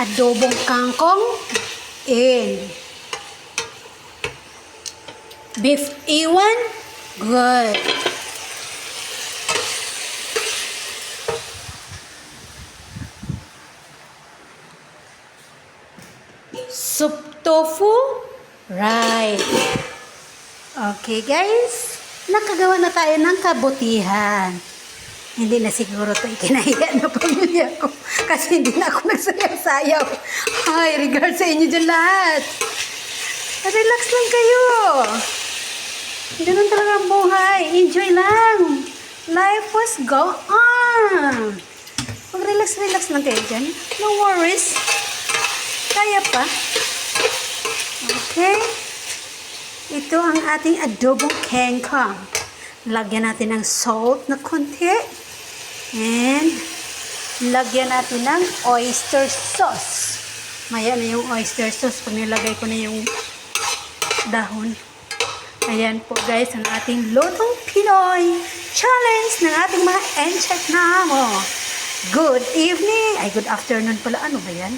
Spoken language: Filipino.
adobong kangkong in. Beef iwan, good. Soup tofu, right. Okay guys, nakagawa na tayo ng kabutihan. Hindi na siguro ito ikinahiya na pamilya ko kasi hindi na ako nagsayaw-sayaw. Hi, regard sa inyo dyan lahat. Relax lang kayo. Ganun talaga ang buhay. Enjoy lang. Life was go on. Mag-relax-relax lang kayo dyan. No worries. Kaya pa. Okay. Ito ang ating adobong kengkong. Lagyan natin ng salt na konti. And lagyan natin ng oyster sauce. Maya na yung oyster sauce nilagay ko na yung dahon. Ayan po guys, ang ating Lotong Pinoy challenge ng ating mga enchek na mo. Good evening! Ay, good afternoon pala. Ano ba yan?